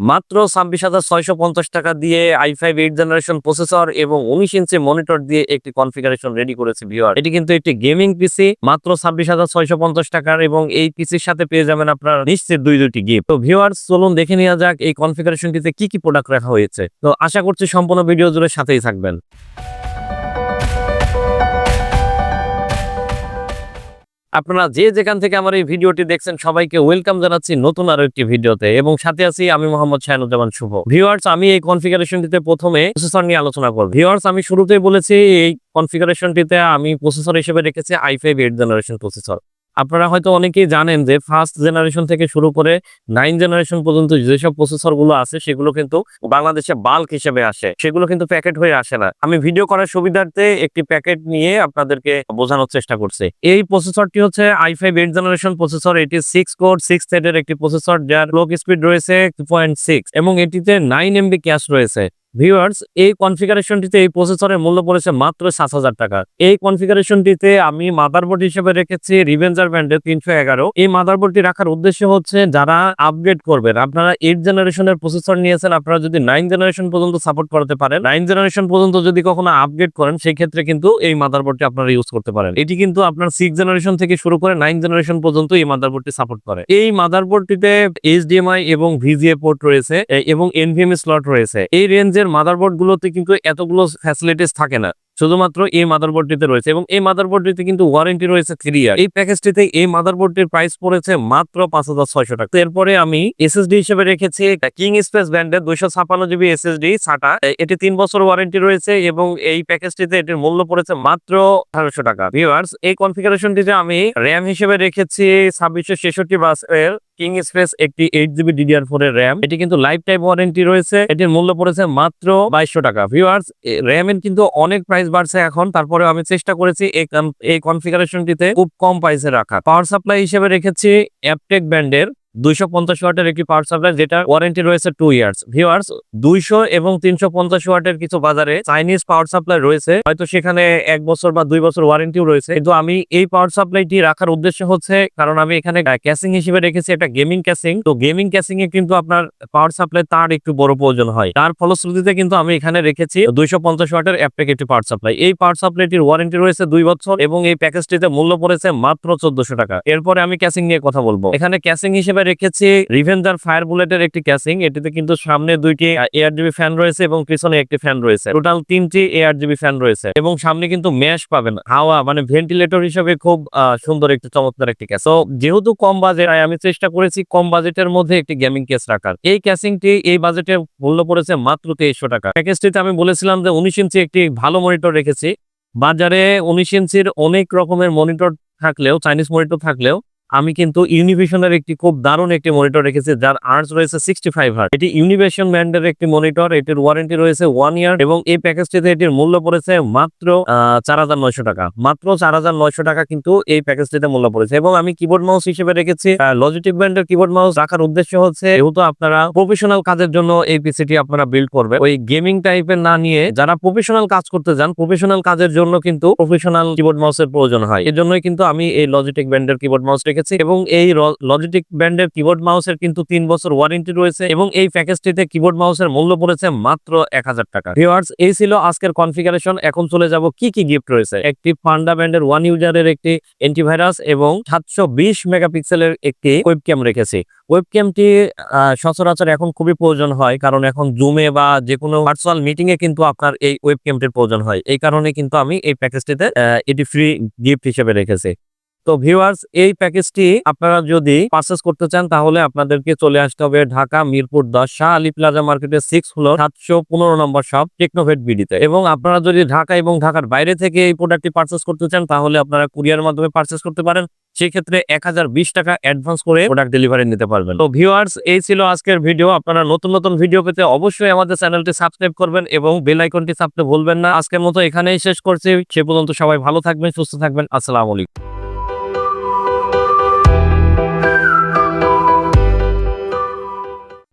মাত্র ছাব্বিশ হাজার ছয়শো পঞ্চাশ টাকা দিয়ে i five eight generation processor এবং উনিশ ইঞ্চি মনিটর দিয়ে একটি কনফিগারেশন রেডি করেছে ভিওয়ার এটি কিন্তু একটি গেমিং পিসি মাত্র ছাব্বিশ হাজার ছয়শো পঞ্চাশ টাকার এবং এই পিসির সাথে পেয়ে যাবেন আপনার নিশ্চিত দুই দুটি গিফট তো ভিওয়ার চলুন দেখে নেওয়া যাক এই কনফিগারেশনটিতে কি কি প্রোডাক্ট রাখা হয়েছে। তো আশা করছি সম্পূর্ণ ভিডিও জুড়ে সাথেই থাকবেন। আপনারা যে যেখান থেকে আমার এই ভিডিওটি দেখছেন, সবাইকে ওয়েলকাম জানাচ্ছি নতুন আরও একটি ভিডিওতে। এবং সাথে আছি আমি মোহাম্মদ শাহনুজ্জামান শুভ। ভিউয়ার্স, আমি এই কনফিগারেশনটিতে প্রথমে প্রসেসর নিয়ে আলোচনা করব। ভিউয়ার্স, আমি শুরুতেই বলেছি, এই কনফিগারেশনটিতে আমি প্রসেসর হিসেবে রেখেছি i five eight generation processor. আপনারা হয়তো অনেকেই জানেন যে ফার্স্ট জেনারেশন থেকে শুরু করে নাইন জেনারেশন পর্যন্ত যেসব প্রসেসরগুলো আছে, সেগুলো কিন্তু বাংলাদেশে বাল্ক হিসেবে আসে। সেগুলো কিন্তু প্যাকেট হয়ে আসে না। আমি ভিডিও করার সুবিধার্থে একটি প্যাকেট নিয়ে আপনাদেরকে বোঝানোর চেষ্টা করছি। এই প্রসেসরটি হচ্ছে i five eight generation processor এটি সিক্স কোর সিক্স থ্রেডের একটি প্রসেসর যার ক্লক স্পিড রয়েছে টু পয়েন্ট সিক্স এবং এটিতে নাইন এমবি ক্যাশ রয়েছে। ভিউয়ার্স এই কনফিগারেশনটিতে এই প্রসেসরের মূল্য পড়েছে মাত্র সাত হাজার টাকা। এই কনফিগারেশনটিতে আমি মাদারবোর্ড হিসেবে রেখেছি রিভেঞ্জার ব্র্যান্ডের তিনশো এগারো। এই মাদারবোর্ডটি রাখার উদ্দেশ্য হচ্ছে যারা আপগ্রেড করবেন, আপনারা এইট জেনারেশনের প্রসেসর নিয়েছেন, আপনারা যদি নাইন জেনারেশন পর্যন্ত সাপোর্ট করতে পারেন নাইন জেনারেশন পর্যন্ত যদি কখনো আপগ্রেড করেন সেই ক্ষেত্রে কিন্তু এই মাদারবোর্ডটি আপনারা ইউজ করতে পারেন। এটি কিন্তু আপনার সিক্স জেনারেশন থেকে শুরু করে নাইন জেনারেশন পর্যন্ত এই মাদারবোর্ডটি সাপোর্ট করে। এই মাদারবোর্ডটিতে এইচডিএমআই এবং ভিজিএ পোর্ট রয়েছে এবং এনভিএম স্লট রয়েছে। এই রেঞ্জের মাদারবোর্ড গুলোতে কিন্তু এতগুলো ফ্যাসিলিটিস থাকে না। শুধুমাত্র এই মাদারবোর্ডটিতে রয়েছে এবং এই মাদারবোর্ডটিতে কিন্তু ওয়ারেন্টি রয়েছে থ্রি ইয়ার এই প্যাকেজটিতে এই মাদারবোর্ডটির প্রাইস পড়েছে মাত্র পাঁচ হাজার ছয়শো টাকা। এরপরে আমি এসএসডি হিসেবে রেখেছি কিং স্পেস ব্র্যান্ডের দুইশো ছাপান্ন জিবি এসএসডি সাটা এটি তিন বছর ওয়ারেন্টি রয়েছে এবং এই প্যাকেজটিতে এটির মূল্য পড়েছে মাত্র আঠারোশো টাকা। ভিউয়ার্স এই কনফিগারেশনটিতে আমি র্যাম হিসেবে রেখেছি ছাব্বিশশো ছেষট্টি বাসের কিং স্পেস একটি এইট জিবি ডিডিআর ফোর এর র্যাম এটি কিন্তু লাইফ টাইম ওয়ারেন্টি রয়েছে। এটির মূল্য পড়েছে মাত্র বাইশশো টাকা। ভিউয়ার্স র্যাম এর কিন্তু অনেক প্রাইস বাড়ছে এখন। তারপরে আমি চেষ্টা করেছি এই কন- এই কনফিগারেশনটিতে খুব কম প্রাইসে রাখা পাওয়ার সাপ্লাই হিসেবে রেখেছি অ্যাপটেক ব্র্যান্ডের দুইশো পঞ্চাশ ওয়াটের একটি পাওয়ার সাপ্লাই ওয়ারেন্টি রয়েছে টু ইয়ার্স ভিউয়ার্স দুইশো এবং তিনশো পঞ্চাশ ওয়াটের কিছু বাজারে চাইনিজ পাওয়ার সাপ্লাই রয়েছে। হয়তো সেখানে এক বছর বা দুই বছর ওয়ারেন্টিও রয়েছে। কিন্তু আমি এই পাওয়ার সাপ্লাইটি রাখার উদ্দেশ্য হচ্ছে, কারণ আমি এখানে ক্যাসিং হিসেবে রেখেছি একটা গেমিং ক্যাসিং তো গেমিং ক্যাসিং এ কিন্তু আপনার পাওয়ার সাপ্লাই তার একটু বড় প্রয়োজন হয়। তার ফলশ্রুতিতে কিন্তু আমি এখানে রেখেছি দুইশো পঞ্চাশ ওয়াটের অ্যাপটেক একটি পাওয়ার সাপ্লাই এই পাওয়ার সাপ্লাইটির ওয়ারেন্টি রয়েছে দুই বছর এবং এই প্যাকেজটিতে মূল্য পড়েছে মাত্র চোদ্দশো টাকা। এরপরে আমি ক্যাসিং নিয়ে কথা বলব। এখানে ক্যাসিং হিসেবে রেখেছি। রিভেঞ্জার ফায়ার বুলেটের একটি ক্যাসিং এটিতে কিন্তু সামনে দুইটি এয়ার জিবি ফ্যান রয়েছে এবং পিছনে একটি ফ্যান রয়েছে। টোটাল তিনটি এয়ার জিবি ফ্যান রয়েছে এবং সামনে কিন্তু ম্যাশ পাবেন। হাওয়া মানে ভেন্টিলেটর হিসেবে খুব সুন্দর একটি, চমৎকার একটি ক্যাস তো যেহেতু কম বাজেট আমি চেষ্টা করেছি কম বাজেটের মধ্যে একটি গেমিং কেস রাখার। এই ক্যাসিংটি এই বাজেটে মূল্য পড়েছে মাত্র তেইশশো টাকা। প্যাকেজটিতে আমি বলেছিলাম যে উনিশ ইঞ্চি একটি ভালো মনিটর রেখেছি। বাজারে উনিশ ইঞ্চির অনেক রকমের মনিটর থাকলেও চাইনিজ মনিটর থাকলেও আমি কিন্তু ইউনিভিশনের একটি খুব দারুণ একটি মনিটর রেখেছি, যার আর্টস রয়েছে সিক্সটি ফাইভ হার্ট এটি ইউনিভিশন ব্র্যান্ডের একটি মনিটর এটির ওয়ারেন্টি রয়েছে ওয়ান ইয়ার এবং এই প্যাকেজটিতে এটির মূল্য পড়েছে মাত্র চার হাজার নয়শো টাকা। মাত্র চার হাজার নয়শো টাকা কিন্তু এই প্যাকেজটিতে মূল্য পড়েছে এবং আমি কিবোর্ড মাউস হিসেবে রেখেছি লজিটিক ব্র্যান্ডের কিবোর্ড মাউস রাখার উদ্দেশ্য হচ্ছে, যেহেতু আপনারা প্রফেশনাল কাজের জন্য এই পিসিটি আপনারা বিল্ড করবে, ওই গেমিং টাইপের না নিয়ে যারা প্রফেশনাল কাজ করতে যান প্রফেশনাল কাজের জন্য কিন্তু প্রফেশনাল কিবোর্ড মাউসের প্রয়োজন হয়। এর জন্যই কিন্তু আমি এই লজিটেক ব্র্যান্ডের কিবোর্ড মাউস রেখেছি এবং এই লজিটেক ব্র্যান্ডের কিবোর্ড মাউসের কিন্তু তিন বছর ওয়ারেন্টি রয়েছে এবং এই প্যাকেজটিতে কিবোর্ড মাউসের মূল্য পড়েছে মাত্র এক হাজার টাকা। ভিউয়ার্স এই ছিল আজকের কনফিগারেশন এখন চলে যাব কি কি গিফট রয়েছে। একটি পান্ডা ব্র্যান্ডের ওয়ান ইউজারের একটি অ্যান্টিভাইরাস এবং সাতশো বিশ মেগাপিক্সেলের একটি ওয়েবক্যাম রেখেছি। ওয়েবক্যামটি সচরাচর এখন খুবই প্রয়োজন হয় কারণ এখন জুমে বা যে কোনো ভার্চুয়াল মিটিং এ কিন্তু আপনার এই ওয়েবক্যামটির প্রয়োজন হয়। এই কারণে কিন্তু আমি এই প্যাকেজটিতে এটি ফ্রি গিফট হিসেবে রেখেছি। তো ভিউয়ার্স এই প্যাকেজটি আপনারা যদি পারচেস করতে চান, তাহলে আপনাদেরকে চলে আসতে হবে ঢাকা মিরপুর দশ শাহ আলী প্লাজা মার্কেটের সিক্স ফ্লোর সাতশো পনেরো নম্বর শপ টেকনোভেট বিডিতে এবং আপনারা যদি ঢাকা এবং ঢাকার বাইরে থেকে এই প্রোডাক্টটি পারচেস করতে চান, তাহলে আপনারা কুরিয়ার মাধ্যমে পারচেস করতে পারেন। সেক্ষেত্রে এক হাজার বিশ টাকা অ্যাডভান্স করে প্রোডাক্ট ডেলিভারি নিতে পারবেন। তো ভিউয়ার্স এই ছিল আজকের ভিডিও আপনারা নতুন নতুন ভিডিও পেতে অবশ্যই আমাদের চ্যানেলটি সাবস্ক্রাইব করবেন এবং বেল আইকনটি চাপতে ভুলবেন না। আজকের মতো এখানেই শেষ করছি। সে পর্যন্ত সবাই ভালো থাকবেন, সুস্থ থাকবেন। আসসালামু আলাইকুম।